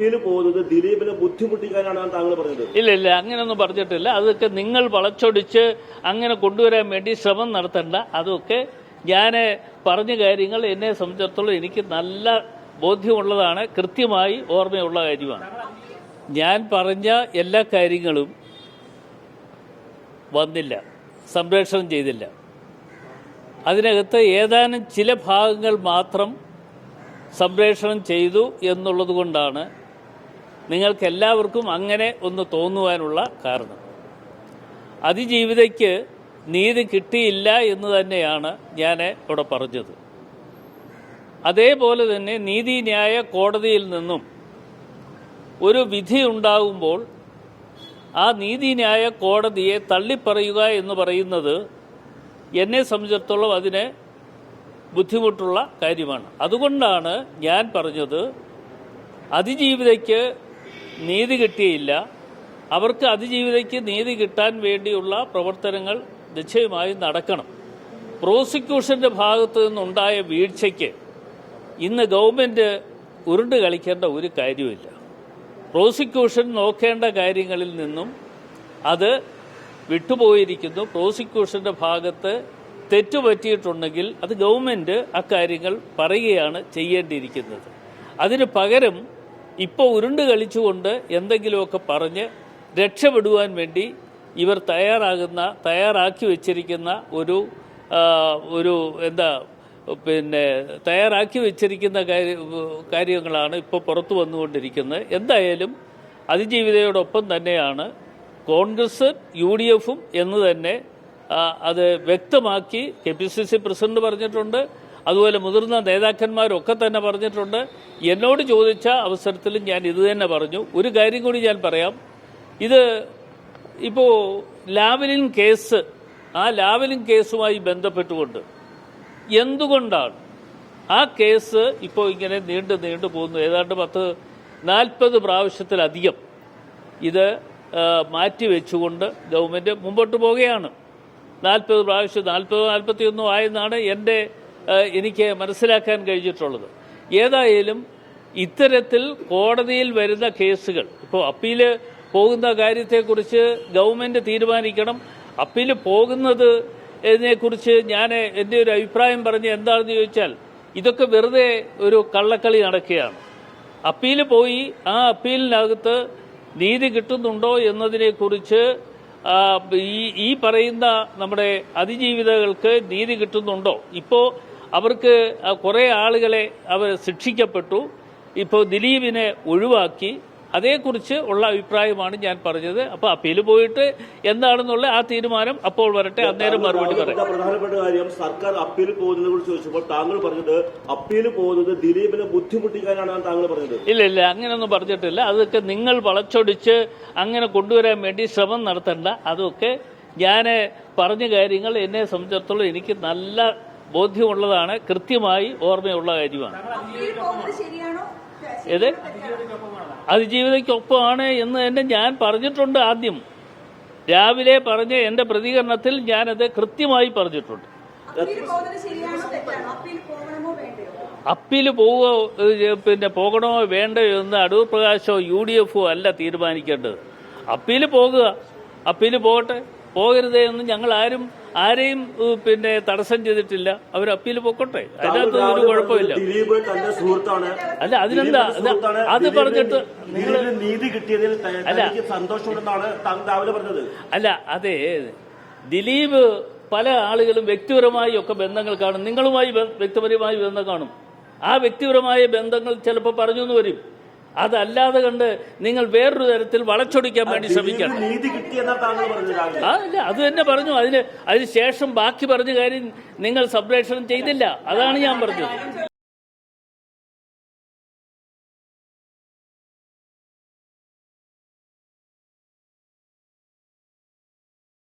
പോകുന്നത് ദിലീപിനെ ബുദ്ധിമുട്ടിക്കാനാണ് താങ്കൾ പറഞ്ഞത്. ഇല്ല ഇല്ല അങ്ങനെയൊന്നും പറഞ്ഞിട്ടില്ല. അതൊക്കെ നിങ്ങൾ വളച്ചൊടിച്ച് അങ്ങനെ കൊണ്ടുവരാൻ വേണ്ടി ശ്രമം നടത്തണ്ട. അതൊക്കെ ഞാൻ പറഞ്ഞ കാര്യങ്ങൾ എന്നെ സംബന്ധിച്ചിടത്തോളം എനിക്ക് നല്ല ബോധ്യമുള്ളതാണ് കൃത്യമായി ഓർമ്മയുള്ള കാര്യമാണ്. ഞാൻ പറഞ്ഞ എല്ലാ കാര്യങ്ങളും വന്നില്ല സംപ്രേഷണം ചെയ്തില്ല. അതിനകത്ത് ഏതാനും ചില ഭാഗങ്ങൾ മാത്രം സംപ്രേഷണം ചെയ്തു എന്നുള്ളത് കൊണ്ടാണ് നിങ്ങൾക്ക് എല്ലാവർക്കും അങ്ങനെ ഒന്ന് തോന്നുവാനുള്ള കാരണം. അതിജീവിതയ്ക്ക് നീതി കിട്ടിയില്ല എന്ന് തന്നെയാണ് ഞാൻ ഇവിടെ പറഞ്ഞത്. അതേപോലെ തന്നെ നീതിന്യായ കോടതിയിൽ നിന്നും ഒരു വിധി ഉണ്ടാകുമ്പോൾ ആ നീതിന്യായ കോടതിയെ തള്ളിപ്പറയുക എന്ന് പറയുന്നത് എന്നെ സംബന്ധിച്ചിടത്തോളം അതിന് ബുദ്ധിമുട്ടുള്ള കാര്യമാണ്. അതുകൊണ്ടാണ് ഞാൻ പറഞ്ഞത് അതിജീവിതയ്ക്ക് നീതി കിട്ടിയില്ല. അവർക്ക് അതിജീവിതയ്ക്ക് നീതി കിട്ടാൻ വേണ്ടിയുള്ള പ്രവർത്തനങ്ങൾ നിശ്ചയമായി നടക്കണം. പ്രോസിക്യൂഷന്റെ ഭാഗത്തു നിന്നുണ്ടായ വീഴ്ചയ്ക്ക് ഇന്ന് ഗവൺമെന്റ് ഉരുണ്ട് കളിക്കേണ്ട ഒരു കാര്യമില്ല പ്രോസിക്യൂഷൻ നോക്കേണ്ട കാര്യങ്ങളിൽ നിന്നും അത് വിട്ടുപോയിരിക്കുന്നു. പ്രോസിക്യൂഷന്റെ ഭാഗത്ത് തെറ്റുപറ്റിയിട്ടുണ്ടെങ്കിൽ അത് ഗവൺമെന്റ് അക്കാര്യങ്ങൾ പറയുകയാണ് ചെയ്യേണ്ടിയിരിക്കുന്നത്. അതിന് പകരം ഇപ്പോൾ ഉരുണ്ട് കളിച്ചുകൊണ്ട് എന്തെങ്കിലുമൊക്കെ പറഞ്ഞ് രക്ഷപ്പെടുവാൻ വേണ്ടി ഇവർ തയ്യാറാകുന്ന തയ്യാറാക്കി വെച്ചിരിക്കുന്ന ഒരു ഒരു എന്താ പിന്നെ തയ്യാറാക്കി വെച്ചിരിക്കുന്ന കാര്യ- കാര്യങ്ങളാണ് ഇപ്പോൾ പുറത്തു വന്നുകൊണ്ടിരിക്കുന്നത്. എന്തായാലും അതിജീവിതയോടൊപ്പം തന്നെയാണ് കോൺഗ്രസ് യു ഡി എഫും എന്ന് തന്നെ അത് വ്യക്തമാക്കി K P C C president പറഞ്ഞിട്ടുണ്ട്. അതുപോലെ മുതിർന്ന നേതാക്കന്മാരൊക്കെ തന്നെ പറഞ്ഞിട്ടുണ്ട്. എന്നോട് ചോദിച്ച അവസരത്തിലും ഞാൻ ഇത് തന്നെ പറഞ്ഞു. ഒരു കാര്യം കൂടി ഞാൻ പറയാം. ഇത് ഇപ്പോൾ ലാവലിൻ കേസ് ആ ലാവലിൻ കേസുമായി ബന്ധപ്പെട്ടുകൊണ്ട് എന്തുകൊണ്ടാണ് ആ കേസ് ഇപ്പോൾ ഇങ്ങനെ നീണ്ടു നീണ്ടു പോകുന്നു ഏതാണ്ട് പത്ത് നാൽപ്പത് പ്രാവശ്യത്തിലധികം ഇത് മാറ്റി വെച്ചുകൊണ്ട് ഗവൺമെന്റ് മുമ്പോട്ട് പോവുകയാണ്. നാൽപ്പത് പ്രാവശ്യം നാൽപ്പത് നാൽപ്പത്തിയൊന്നോ ആയെന്നാണ് എന്റെ എനിക്ക് മനസ്സിലാക്കാൻ കഴിഞ്ഞിട്ടുള്ളത്. ഏതായാലും ഇത്തരത്തിൽ കോടതിയിൽ വരുന്ന കേസുകൾ ഇപ്പോൾ അപ്പീൽ പോകുന്ന കാര്യത്തെക്കുറിച്ച് ഗവൺമെന്റ് തീരുമാനിക്കണം. അപ്പീൽ പോകുന്നത് ഇതിനെക്കുറിച്ച് ഞാൻ എന്റെ ഒരു അഭിപ്രായം പറഞ്ഞ് എന്താണെന്ന് ചോദിച്ചാൽ ഇതൊക്കെ വെറുതെ ഒരു കള്ളക്കളി നടക്കുകയാണ്. അപ്പീൽ പോയി ആ അപ്പീലിനകത്ത് നീതി കിട്ടുന്നുണ്ടോ എന്നതിനെക്കുറിച്ച് ഈ ഈ പറയുന്ന നമ്മുടെ അതിജീവിതകൾക്ക് നീതി കിട്ടുന്നുണ്ടോ? ഇപ്പോൾ അവർക്ക് കുറേ ആളുകളെ അവർ ശിക്ഷിക്കപ്പെട്ടു. ഇപ്പോൾ ദിലീപിനെ ഒഴിവാക്കി. അതേക്കുറിച്ച് ഉള്ള അഭിപ്രായമാണ് ഞാൻ പറഞ്ഞത്. അപ്പോൾ അപ്പീൽ പോയിട്ട് എന്താണെന്നുള്ള ആ തീരുമാനം അപ്പോൾ വരട്ടെ. അന്നേരം മറുപടി പറയാം. പ്രധാനപ്പെട്ട കാര്യം സർക്കാർ അപ്പീൽ പോകുന്നതിനെ കുറിച്ച് ചോദിച്ചപ്പോൾ താങ്കൾ പറഞ്ഞത് അപ്പീൽ പോകുന്നത് ദിലീപിനെ ബുദ്ധിമുട്ടിക്കാനാണ് താങ്കൾ പറഞ്ഞത്. ഇല്ല ഇല്ല അങ്ങനെയൊന്നും പറഞ്ഞിട്ടില്ല. അതൊക്കെ നിങ്ങൾ വളച്ചൊടിച്ച് അങ്ങനെ കൊണ്ടുവരാൻ വേണ്ടി ശ്രമം നടത്തണ്ട. അതൊക്കെ ഞാൻ പറഞ്ഞ കാര്യങ്ങൾ എന്നെ സംബന്ധിച്ചിടത്തോളം എനിക്ക് നല്ല ബോധ്യമുള്ളതാണ് കൃത്യമായി ഓർമ്മയുള്ള കാര്യമാണ്. ഏത്? അതിജീവിതയ്ക്കൊപ്പമാണ് എന്ന് തന്നെ ഞാൻ പറഞ്ഞിട്ടുണ്ട് ആദ്യം. രാവിലെ പറഞ്ഞ എന്റെ പ്രതികരണത്തിൽ ഞാനത് കൃത്യമായി പറഞ്ഞിട്ടുണ്ട്. അപ്പീൽ പോവോ പിന്നെ പോകണമോ വേണ്ടയോ എന്ന് അടൂർ പ്രകാശോ യു ഡി എഫോ അല്ല തീരുമാനിക്കേണ്ടത്. അപ്പീൽ പോകുക അപ്പീൽ പോകട്ടെ. പോകരുതേ എന്ന് ഞങ്ങൾ ആരും ആരെയും പിന്നെ തടസ്സം ചെയ്തിട്ടില്ല. അവർ അപ്പീൽ പോക്കോട്ടെ. അതിനകത്ത് ഒരു കുഴപ്പമില്ല. അല്ല അതിനെന്താ? അത് പറഞ്ഞിട്ട് നീതി കിട്ടിയതിൽ അല്ല. തനിക്ക് സന്തോഷമുണ്ടെന്നാണ് രാവിലെ പറഞ്ഞത്. അല്ല അതെ. ദിലീപ് പല ആളുകളും വ്യക്തിപരമായി ഒക്കെ ബന്ധങ്ങൾ കാണും. നിങ്ങളുമായി വ്യക്തിപരമായി ബന്ധം കാണും. ആ വ്യക്തിപരമായ ബന്ധങ്ങൾ ചിലപ്പോൾ പറഞ്ഞു എന്ന് വരും. അതല്ലാതെ കണ്ട് നിങ്ങൾ വേറൊരു തരത്തിൽ വളച്ചൊടിക്കാൻ വേണ്ടി ശ്രമിക്കണം അതല്ല അത് തന്നെ പറഞ്ഞു. അതിന് അതിന് ശേഷം ബാക്കി പറഞ്ഞ കാര്യം നിങ്ങൾ സംപ്രേഷണം ചെയ്തില്ല. അതാണ് ഞാൻ പറഞ്ഞത്.